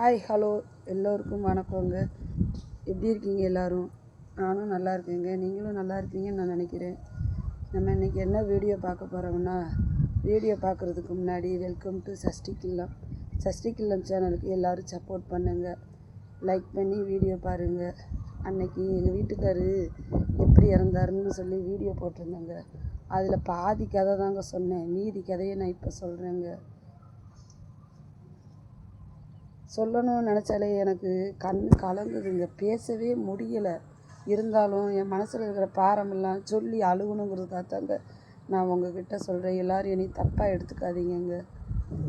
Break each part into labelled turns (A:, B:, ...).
A: Hi hello எல்லோருக்கும் வணக்கங்க. எப்படி இருக்கீங்க எல்லோரும்? நானும் நல்லா இருக்கேங்க. நீங்களும் நல்லா இருக்கீங்கன்னு நான் நினைக்கிறேன். நம்ம இன்றைக்கி என்ன வீடியோ பார்க்க போகிறோம்னா வீடியோ பார்க்குறதுக்கு முன்னாடி வெல்கம் டு சஷ்டி கில்லம் சஷ்டி கில்லம் சேனலுக்கு எல்லோரும் சப்போர்ட் பண்ணுங்கள் லைக் பண்ணி வீடியோ பாருங்கள் அன்னைக்கு எங்கள் வீட்டுக்காரு எப்படி இறந்தாருன்னு சொல்லி வீடியோ போட்டிருந்தேங்க. அதில் பாதி கதை தாங்க சொன்னேன். மீதி கதையை நான் இப்போ சொல்கிறேங்க சொல்லணும்னு நினச்சாலே எனக்கு கண் கலங்குதுங்க. பேசவே முடியலை. இருந்தாலும் என் மனசில் இருக்கிற பாரமெல்லாம் சொல்லி அழுகணுங்கிறதுக்காக தாங்க நான் உங்ககிட்ட சொல்கிறேன் எல்லோரும் என்னை தப்பாக எடுத்துக்காதீங்கங்க.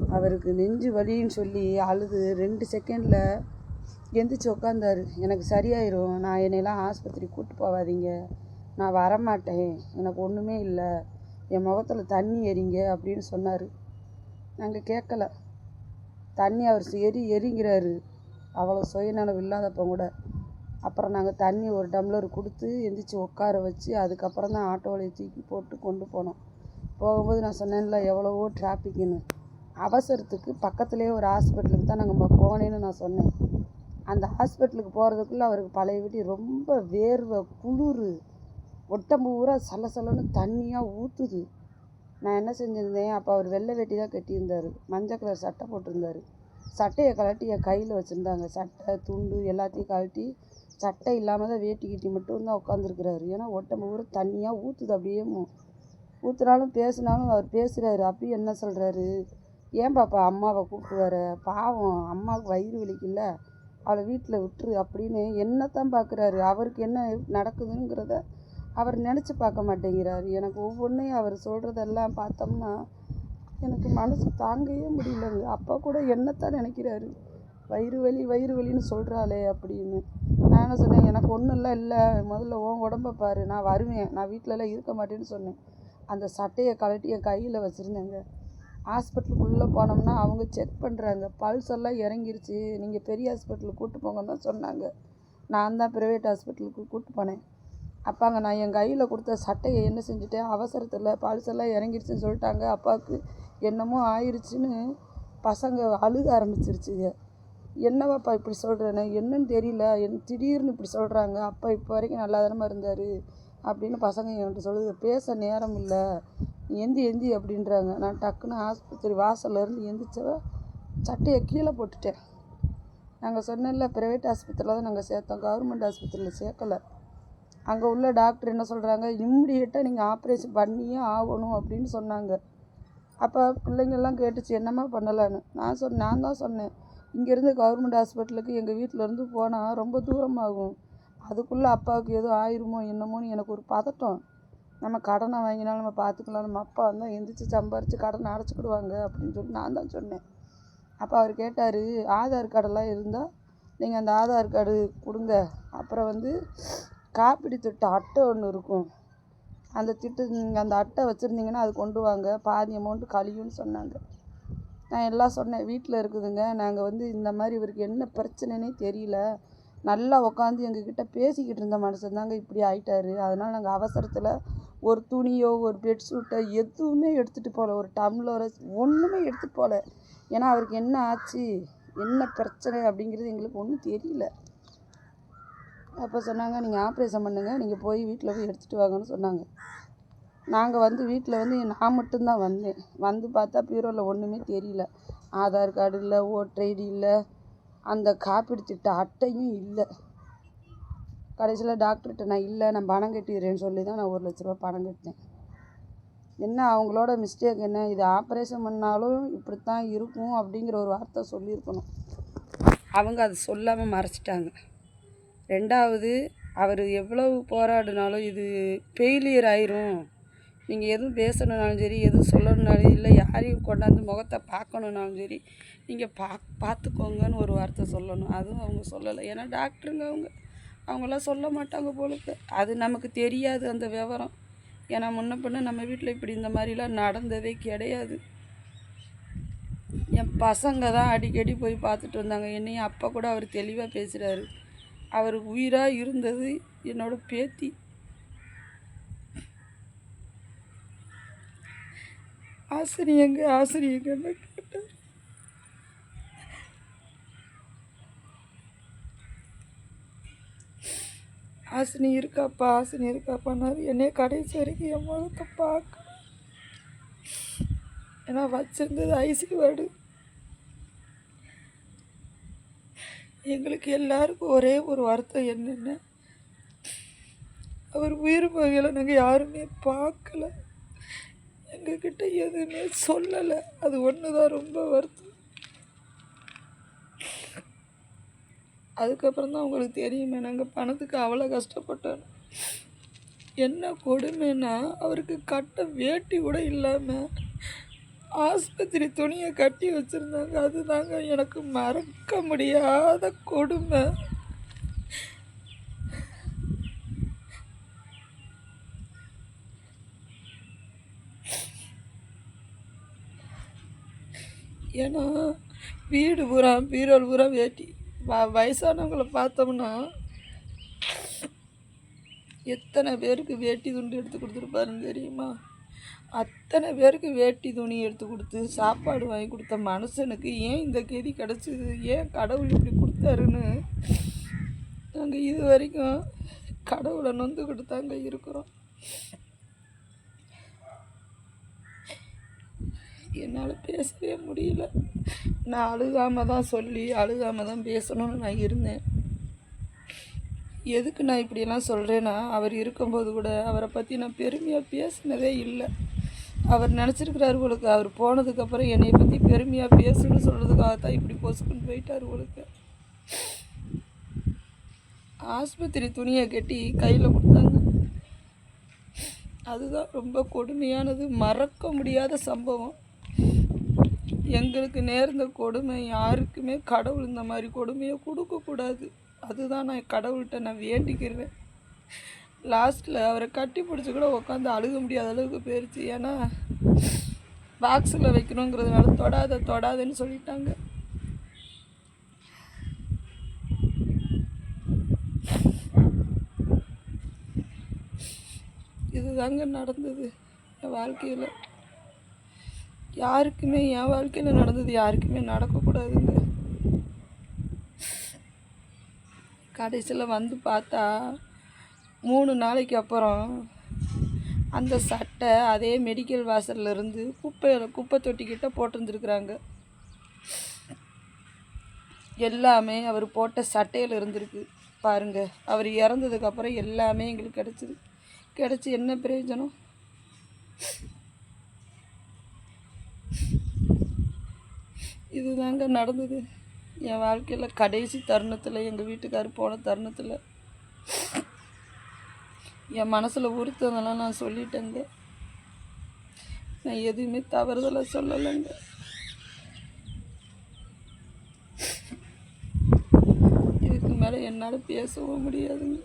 A: அவருக்கு நெஞ்சு வலின்னு சொல்லி அழுது ரெண்டு செகண்டில் எந்திரிச்சு உட்காந்தாரு எனக்கு சரியாயிரும். நான் என்னையெல்லாம் ஆஸ்பத்திரி கூப்பிட்டு போகாதீங்க நான் வரமாட்டேன். எனக்கு ஒன்றுமே இல்லை. என் முகத்தில் தண்ணி எறிங்க அப்படின்னு சொன்னார். நாங்கள் கேட்கல தண்ணி அவர் எரி எரிங்கிறாரு. அவ்வளோ சுயநனவு இல்லாதப்போ கூட. அப்புறம் நாங்கள் தண்ணி ஒரு டம்ளர் கொடுத்து எந்திரிச்சு உட்கார வச்சு அதுக்கப்புறம் தான் ஆட்டோவில் தூக்கி போட்டு கொண்டு போனோம். போகும்போது நான் சொன்னேன்ல எவ்வளவோ டிராஃபிக்குன்னு அவசரத்துக்கு பக்கத்துலேயே ஒரு ஹாஸ்பிட்டலுக்கு தான் நாங்கள் போனேன்னு நான் சொன்னேன். அந்த ஹாஸ்பிட்டலுக்கு போகிறதுக்குள்ளே அவருக்கு பழைய வீட்டி ரொம்ப வேர்வை குளிர். ஒட்டம்பு பூரா சலசலன்னு தண்ணியாக ஊற்றுது நான் என்ன செஞ்சுருந்தேன்? அப்போ அவர் வெள்ளை வெட்டி தான் கட்டியிருந்தார். மஞ்சள் கலர் சட்டை போட்டிருந்தாரு. சட்டையை கழட்டி என் கையில் வச்சுருந்தாங்க. சட்டை துண்டு எல்லாத்தையும் கழட்டி சட்டை இல்லாமல் தான் வேட்டி கட்டி மட்டும் தான் உட்காந்துருக்குறாரு ஏன்னா ஒட்டம்பு பூரா தண்ணியாக ஊற்றுது அப்படியே ஊற்றுனாலும் பேசினாலும் அவர் பேசுகிறாரு அப்பயும் என்ன சொல்கிறாரு ஏன் பாப்பா அம்மாவை கூப்பிட்டு வர? பாவம் அம்மாவுக்கு வயிறு வலிக்குல்ல. அவளை வீட்டில் விட்டுரு அப்படின்னு என்னத்தான் பார்க்குறாரு அவருக்கு என்ன நடக்குதுங்கிறத அவர் நினச்சி பார்க்க மாட்டேங்கிறார். எனக்கு ஒவ்வொன்றையும் அவர் சொல்கிறதெல்லாம் பார்த்தோம்னா எனக்கு மனசு தாங்கவே முடியலங்க. அப்பா கூட என்னத்தான் நினைக்கிறாரு? வயிறு வலி வயிறு வலின்னு சொல்கிறாளே அப்படின்னு. நான் என்ன சொன்னேன்? எனக்கு ஒன்றும் இல்லை. முதல்ல உன் உடம்ப பாரு. நான் வருவேன். நான் வீட்டிலலாம் இருக்க மாட்டேன்னு சொன்னேன். அந்த சட்டையை கழட்டி என் கையில் வச்சுருந்தேங்க. ஹாஸ்பிட்டலுக்குள்ளே போனோம்னா அவங்க செக் பண்ணுறாங்க பல்ஸ் எல்லாம் இறங்கிருச்சு. நீங்கள் பெரிய ஹாஸ்பிட்டலுக்கு கூப்பிட்டு போங்கன்னு தான் சொன்னாங்க. நான் தான் ப்ரைவேட் ஹாஸ்பிட்டலுக்கு கூப்பிட்டு போனேன். அப்பாங்க நான் என் கையில் கொடுத்த சட்டையை என்ன செஞ்சுட்டேன்? அவசரத்தில் பல்செல்லாம் இறங்கிருச்சுன்னு சொல்லிட்டாங்க. அப்பாவுக்கு என்னமோ ஆயிடுச்சுன்னு பசங்க அழுக ஆரம்பிச்சிருச்சுங்க. என்னவாப்பா இப்படி சொல்கிறேன்னு என்னன்னு தெரியல. என் திடீர்னு இப்படி சொல்கிறாங்க அப்பா இப்போ வரைக்கும் நல்லா தானே இருந்தார்? அப்படின்னு பசங்க என்கிட்ட சொல்லுது. பேச நேரம் இல்லை. எந்தி எந்தி அப்படின்றாங்க. நான் டக்குன்னு ஆஸ்பத்திரி வாசல்லேருந்து எந்திரிச்சவ சட்டையை கீழே போட்டுட்டேன். நாங்கள் சொன்னல ப்ரைவேட் ஆஸ்பத்திரியில் தான் நாங்கள் சேர்த்தோம். கவர்மெண்ட் ஆஸ்பத்திரியில் சேர்க்கலை. அங்கே உள்ள டாக்டர் என்ன சொல்கிறாங்க இம்மிடியேட்டாக நீங்கள் ஆப்ரேஷன் பண்ணியே ஆகணும் அப்படின்னு சொன்னாங்க. அப்போ பிள்ளைங்கள்லாம் கேட்டுச்சு என்னம்மா பண்ணலான்னு? நான் சொன்ன நான் தான் சொன்னேன். இங்கேருந்து கவர்மெண்ட் ஹாஸ்பிட்டலுக்கு எங்கள் வீட்டிலேருந்து போனால் ரொம்ப தூரமாகும் அதுக்குள்ளே அப்பாவுக்கு எதுவும் ஆயிருமோ என்னமோன்னு எனக்கு ஒரு பதட்டம். நம்ம கடனை வாங்கினாலும் நம்ம பார்த்துக்கலாம் நம்ம அப்பா வந்தால் எந்திரிச்சு சம்பாரித்து கடனை அடைச்சிக்கிடுவாங்க அப்படின்னு சொல்லி நான் தான் சொன்னேன். அப்போ அவர் கேட்டார் ஆதார் கார்டெல்லாம் இருந்தால் நீங்கள் அந்த ஆதார் கார்டு கொடுங்க. அப்புறம் வந்து காப்பீடு திட்ட அட்டை ஒன்று இருக்கும். அந்த திட்டு நீங்கள் அந்த அட்டை வச்சுருந்தீங்கன்னா அது கொண்டு வாங்க. பாதி அமௌண்ட்டு கழியும்னு சொன்னாங்க. நான் எல்லாம் சொன்னேன் வீட்டில் இருக்குதுங்க. நாங்கள் வந்து இந்த மாதிரி இவருக்கு என்ன பிரச்சனைனே தெரியல. நல்லா உட்காந்து எங்ககிட்ட பேசிக்கிட்டு இருந்த மனுஷன் தாங்க இப்படி ஆயிட்டாரு. அதனால் நாங்கள் அவசரத்தில் ஒரு துணியோ ஒரு பெட்ஷீட்டோ எதுவுமே எடுத்துகிட்டு போகல ஒரு டம்ளரோ ஒன்றுமே எடுத்துகிட்டு போகல ஏன்னா அவருக்கு என்ன ஆச்சு என்ன பிரச்சனை அப்படிங்கிறது எங்களுக்கு ஒன்றும் தெரியல. அப்போ சொன்னாங்க நீங்கள் ஆப்ரேஷன் பண்ணுங்கள் நீங்கள் போய் வீட்டில் போய் எடுத்துகிட்டு வாங்கன்னு சொன்னாங்க. நாங்கள் வந்து வீட்டில் வந்து நான் மட்டும்தான் வந்தேன். வந்து பார்த்தா பீரோவில் ஒன்றுமே தெரியல. ஆதார் கார்டு இல்லை ஓட்டர் ஐடி இல்லை அந்த காப்பீடு திட்ட அட்டையும் இல்லை. கடைசியில் டாக்டர்கிட்ட நான் இல்லை நான் பணம் கட்டிடுறேன்னு சொல்லி தான் நான் ஒரு லட்ச ரூபா பணம் கட்டினேன். என்ன அவங்களோட மிஸ்டேக் என்ன? இது ஆப்ரேஷன் பண்ணாலும் இப்படித்தான் இருக்கும் அப்படிங்கிற ஒரு வார்த்தை சொல்லியிருக்கணும். அவங்க அதை சொல்லாமல் மறைச்சிட்டாங்க. ரெண்டாவது அவர் எவ்வளவு போராடினாலும் இது ஃபெயிலியர் ஆயிரும். நீங்கள் எதுவும் பேசணுன்னாலும் சரி எதுவும் சொல்லணுன்னாலும் இல்லை யாரையும் கொண்டாந்து முகத்தை பார்க்கணுன்னாலும் சரி நீங்கள் பா பார்த்துக்கோங்கன்னு ஒரு வார்த்தை சொல்லணும். அதுவும் அவங்க சொல்லலை. ஏன்னா டாக்டருங்க அவங்க. அவங்களாம் சொல்ல மாட்டாங்க போலுக்கு அது நமக்கு தெரியாது அந்த விவரம். ஏன்னா முன்ன பின்ன நம்ம வீட்டில் இப்படி இந்த மாதிரிலாம் நடந்ததே கிடையாது. என் பசங்க தான் அடிக்கடி போய் பார்த்துட்டு வந்தாங்க. என்னையும் அப்போ கூட அவர் தெளிவாக பேசுகிறாரு அவர் உயிராக இருந்தது என்னோட பேத்தி. ஆசிரியங்க ஆசிரியங்கன்னு கேட்டார்.
B: ஆசினி இருக்காப்பா ஆசினி இருக்காப்பான்னாரு. என்னைய கடைசி வரைக்கும் என் முகத்தை பார்க்க ஏன்னா வச்சிருந்தது ஐசி வேர்டு. எங்களுக்கு எல்லாருக்கும் ஒரே ஒரு வருத்தம் என்னென்ன? அவர் உயிர் பகையில் நாங்கள் யாருமே பார்க்கல. எங்ககிட்ட எதுவுமே சொல்லலை. அது ஒன்று தான் ரொம்ப வருத்தம். அதுக்கப்புறம் தான் உங்களுக்கு தெரியுமே நாங்கள் பணத்துக்கு அவ்வளோ கஷ்டப்பட்டோம். என்ன கொடுமைன்னா அவருக்கு கட்ட வேட்டி கூட இல்லாமல் ஆஸ்பத்திரி துணியை கட்டி வச்சுருந்தாங்க. அதுதாங்க எனக்கு மறக்க முடியாத கொடுமை. ஏன்னா வீடு பூரா பீரோல் பூரா வேட்டி வ பார்த்தோம்னா எத்தனை பேருக்கு வேட்டி துண்டு எடுத்து கொடுத்துருப்பாருன்னு தெரியுமா? அத்தனை பேருக்கு வேட்டி துணி எடுத்து கொடுத்து சாப்பாடு வாங்கி கொடுத்த மனுஷனுக்கு ஏன் இந்த கெதி கிடச்சிது? ஏன் கடவுள் இப்படி கொடுத்தாருன்னு? நாங்கள் இது வரைக்கும் கடவுளை நொந்துக்கிட்டு தாங்க இருக்கிறோம். என்னால் பேசவே முடியல. நான் அழுகாமல் தான் சொல்லி அழுகாமல் தான் பேசணும்னு நான் இருந்தேன். எதுக்கு நான் இப்படியெல்லாம் சொல்கிறேன்னா அவர் இருக்கும்போது கூட அவரை பற்றி நான் பெருமையாக பேசினதே இல்லை. அவர் நினச்சிருக்கிறாரு உங்களுக்கு அவர் போனதுக்கப்புறம் என்னை பற்றி பெருமையாக பேசுன்னு சொல்கிறதுக்காக தான் இப்படி பொசுக்குன்னு போயிட்டார் உங்களுக்கு ஆஸ்பத்திரி துணியை கட்டி கையில் கொடுத்தாங்க. அதுதான் ரொம்ப கொடுமையானது மறக்க முடியாத சம்பவம். எங்களுக்கு நேர்ந்த கொடுமை யாருக்குமே கடவுள் இந்த மாதிரி கொடுமையை கொடுக்கக்கூடாது. அதுதான் நான் கடவுள்கிட்ட நான் வேண்டிக்கிறேன். லாஸ்ட்டில் அவரை கட்டி பிடிச்சி கூட உட்காந்து அழுக முடியாத அளவுக்கு போயிடுச்சு ஏன்னா பாக்ஸில் வைக்கணுங்கிறதுனால தொடாத தொடாதுன்னு சொல்லிட்டாங்க. இதுதாங்க நடந்தது என் வாழ்க்கையில். யாருக்குமே என் வாழ்க்கையில் நடந்தது யாருக்குமே நடக்கக்கூடாதுங்க. கடைசியில் வந்து பார்த்தா மூணு நாளைக்கு அப்புறம் அந்த சட்டை அதே மெடிக்கல் வாசல்ல இருந்து குப்பை குப்பை தொட்டிக்கிட்ட போட்டிருந்துருக்குறாங்க. எல்லாமே அவர் போட்ட சட்டையில் இருந்திருக்கு. பாருங்க அவர் இறந்ததுக்கப்புறம் எல்லாமே எங்களுக்கு கிடச்சிது. கிடச்சி என்ன பிரயோஜனம்? இதுதாங்க நடந்தது. என் வாழ்க்கையில் கடைசி தருணத்தில் எங்கள் வீட்டுக்கார் போன தருணத்தில் என் மனசில் உறுத்ததெல்லாம் நான் சொல்லிட்டேங்க. நான் எதுவுமே தவறுதலாக சொல்லலைங்க. இதுக்கு மேலே என்னால் பேசவும் முடியாதுங்க.